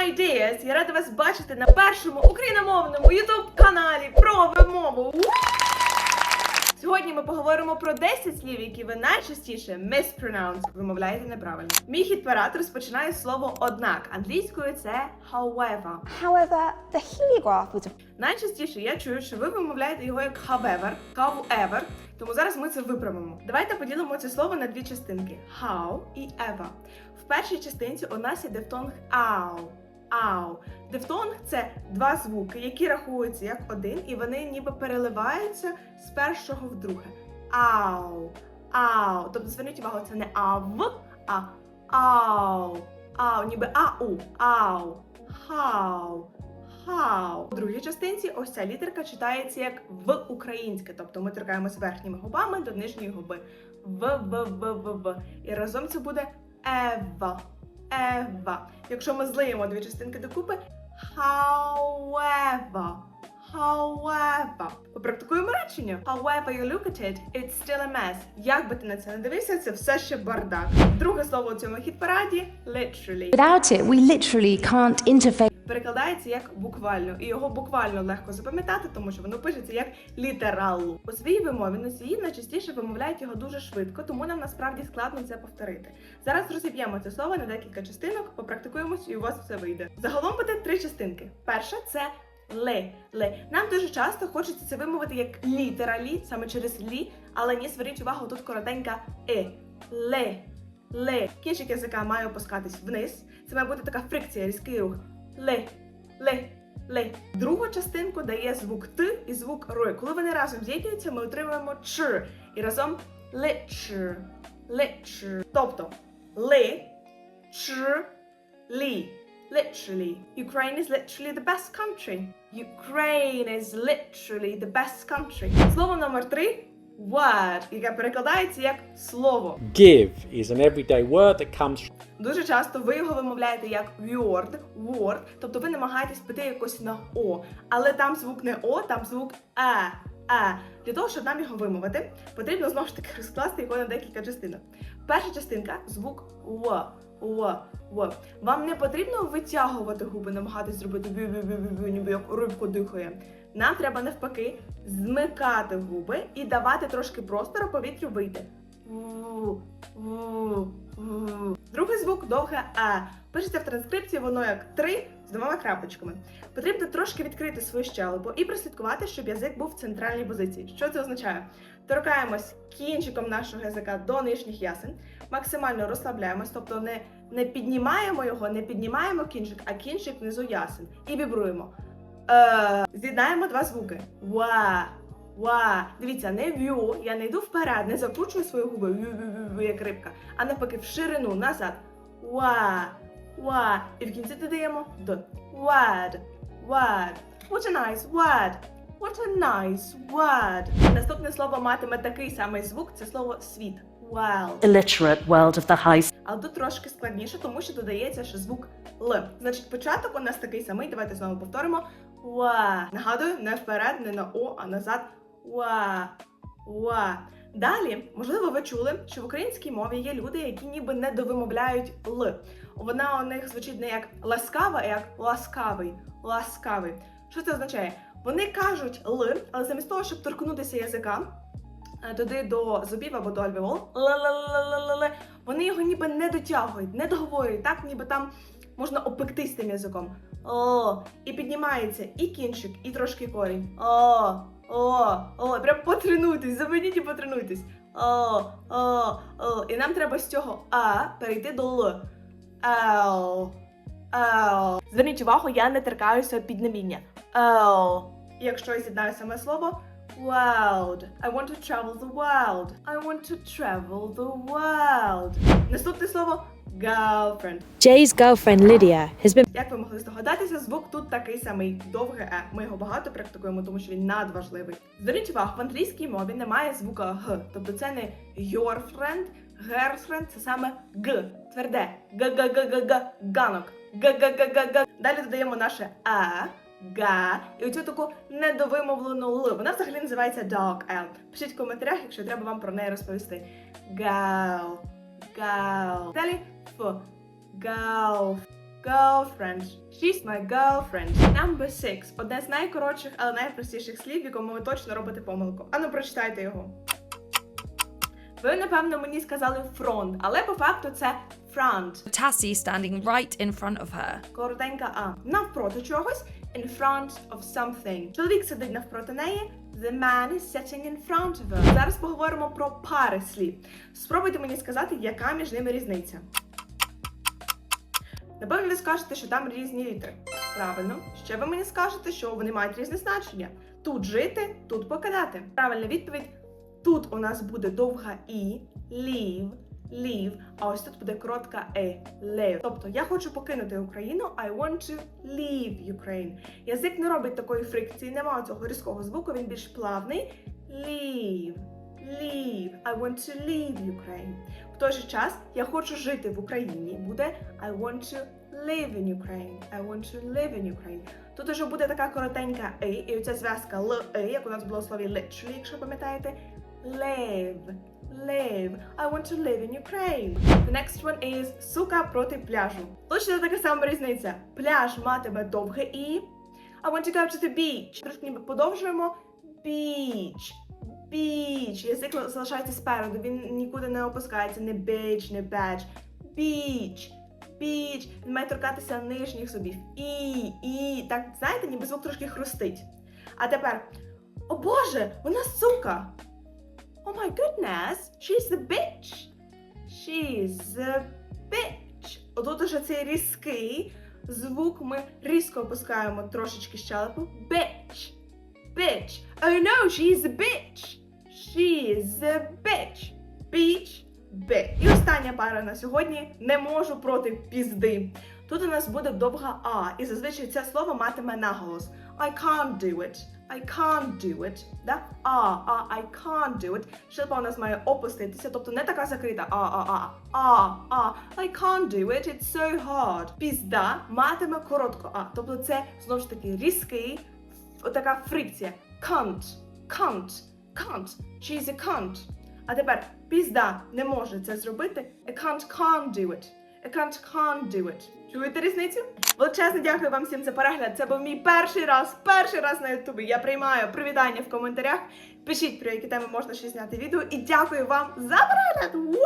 my dears! Я рада вас бачити на першому україномовному youtube каналі про вимову. Сьогодні ми поговоримо про 10 слів, які ви найчастіше mispronounce, вимовляєте неправильно. Мій хіт парад розпочинає слово однак. Англійською це however. However, the heliograph was Найчастіше я чую, що ви вимовляєте його як however, however, тому зараз ми це виправимо. Давайте поділимо це слово на дві частинки: how і ever. В першій частинці у нас є дифтонг ау. Ау. Дифтонг це два звуки, які рахуються як один, і вони ніби переливаються з першого в друге. Ау. Ау. Тобто зверніть увагу, це не ав, а ау. Ау, ніби ау. Ау. Хау. Хау. У другій частинці ось ця літерка читається як в українське, тобто ми торкаємось верхніми губами до нижньої губи. В, в, в, в, в. І разом це буде ева. Якщо ми злиємо дві частинки докупи, however. However. Попрактикуємо речення. However you look at it, it's still a mess. Як би ти на це не дивився, це все ще бардак. Друге слово у цьому хіт-параді literally. Without it, we literally can't interface. Перекладається як буквально, і його буквально легко запам'ятати, тому що воно пишеться як літералу. У своїй вимові носії найчастіше вимовляють його дуже швидко, тому нам насправді складно це повторити. Зараз розіб'ємо це слово на декілька частинок, попрактикуємось, і у вас все вийде. Загалом буде три частинки. Перша це ле. ле. Нам дуже часто хочеться це вимовити як літералі, саме через лі, але ні, зверніть увагу, тут коротенька е. Ле. Ле. Кінчик язика має опускатись вниз. Це має бути така фрикція, різкий рух. Ле, ле, ле. Другу частинку дає звук Т і звук Р. Коли вони разом з'єднуються, ми отримуємо Ч. І разом лич, лич. Тобто ли, ч, лі. Literally. Ukraine is literally the best country. Ukraine is literally the best country. Слово номер три word, яке перекладається як слово. Give is an everyday word that comes from Дуже часто ви його вимовляєте як word, word, тобто ви намагаєтесь піти якось на О, але там звук не О, там звук Е. Е. Для того, щоб нам його вимовити, потрібно знову ж таки розкласти його на декілька частинок. Перша частинка звук В. В. В. Вам не потрібно витягувати губи, намагатись зробити бю-бю-бю-бю, ніби як рибку дихає. Нам треба навпаки змикати губи і давати трошки простору повітрю вийти. Другий звук довге А. Пишеться в транскрипції воно як три з двома крапочками. Потрібно трошки відкрити свою щелепу і прослідкувати, щоб язик був в центральній позиції. Що це означає? Торкаємось кінчиком нашого язика до нижніх ясен, максимально розслабляємось, тобто не, не піднімаємо його, не піднімаємо кінчик, а кінчик внизу ясен. І вібруємо. Е, з'єднаємо два звуки. Ва. Ва. Дивіться, не в'ю. Я не йду вперед, не закручую свої губи, в'ю-в'ю-в'ю, як рибка, а навпаки, в ширину, назад. Ва. Ва. І в кінці додаємо д. Word. Word. What a nice word. What a nice word. Наступне слово матиме такий самий звук, це слово світ. World. illiterate world of the high Але тут трошки складніше, тому що додається ще звук Л. Значить, початок у нас такий самий. Давайте знову повторимо. Ва. Нагадую, не вперед, не на О, а назад. Ва. Ва. Далі, можливо, ви чули, що в українській мові є люди, які ніби не довимовляють Л. Вона у них звучить не як ласкава, а як ласкавий. Ласкавий. Що це означає? Вони кажуть Л, але замість того, щоб торкнутися язика, е, туди до зубів або до альвеол, л-л-л-л-л-л, вони його ніби не дотягують, не договорюють, так ніби там можна опектись тим язиком. О, і піднімається і кінчик, і трошки корінь. О, о, о, прям потренуйтесь, заведіть і потренуйтесь. О, о, о. І нам треба з цього А перейти до Л. Ел. Ел. Зверніть увагу, я не торкаюся піднебіння. Ел. Якщо я з'єднаю саме слово, World. I want to travel the world. I want to travel the world. Наступне слово girlfriend. Jay's girlfriend Lydia has been Як ви могли здогадатися, звук тут такий самий довге е. Ми його багато практикуємо, тому що він надважливий. Зверніть увагу, в англійській мові немає звука г, тобто це не your friend, girlfriend, це саме г, тверде. г г г г г ганок. г г г г г Далі додаємо наше а, га, і оцю таку недовимовлену л. Вона взагалі називається dog L. Пишіть в коментарях, якщо треба вам про неї розповісти. Гал, гал. Далі ф. Гал, girlfriend. She's my girlfriend. Number six. Одне з найкоротших, але найпростіших слів, в якому ви точно робите помилку. Ану, прочитайте його. Ви, напевно, мені сказали front, але по факту це front. Tassie standing right in front of her. Коротенька А. Навпроти чогось. In front of something. Чоловік сидить навпроти неї. The man is sitting in front of her. Зараз поговоримо про пари слів. Спробуйте мені сказати, яка між ними різниця. Напевно, ви скажете, що там різні літери. Правильно. Ще ви мені скажете, що вони мають різне значення. Тут жити, тут покидати. Правильна відповідь. Тут у нас буде довга і, leave, leave, а ось тут буде коротка е, live. Тобто я хочу покинути Україну, I want to leave Ukraine. Язик не робить такої фрикції, немає цього різкого звуку, він більш плавний. Leave, leave, I want to leave Ukraine. Той же час я хочу жити в Україні. Буде I want to live in Ukraine. I want to live in Ukraine. Тут уже буде така коротенька «и», і оця зв'язка л «и», як у нас було в слові literally, якщо пам'ятаєте. Live, live. I want to live in Ukraine. The next one is сука проти пляжу. Точно така сама різниця. Пляж матиме довге і. I want to go to the beach. Трошки ніби подовжуємо. Beach. Beach. Язик залишається спереду, він нікуди не опускається. Не beach, не badge. Beach. Beach. Він має торкатися нижніх зубів. І, і. Так, знаєте, ніби звук трошки хрустить. А тепер. О Боже, вона сука! Oh my goodness, she's the bitch. She's the bitch. Отут уже цей різкий звук ми різко опускаємо трошечки щелепу. Bitch. Bitch. Oh no, she's a bitch. She's a bitch. Bitch. Bitch. І остання пара на сьогодні не можу проти пізди. Тут у нас буде довга А, і зазвичай це слово матиме наголос. I can't do it. I can't do it. Да? А, а, I can't do it. Щелепа у нас має опуститися, тобто не така закрита. А, а, а, а, а. I can't do it. It's so hard. Пізда матиме коротко А. Тобто це знову ж таки різкий, ф- така фрикція. Can't, can't, can't. She's a cunt. А тепер пізда не може це зробити. I can't can't do it. I can't can't do it. Чуєте різницю? Величезне дякую вам всім за перегляд. Це був мій перший раз, перший раз на Ютубі. Я приймаю привітання в коментарях. Пишіть, про які теми можна ще зняти відео. І дякую вам за перегляд!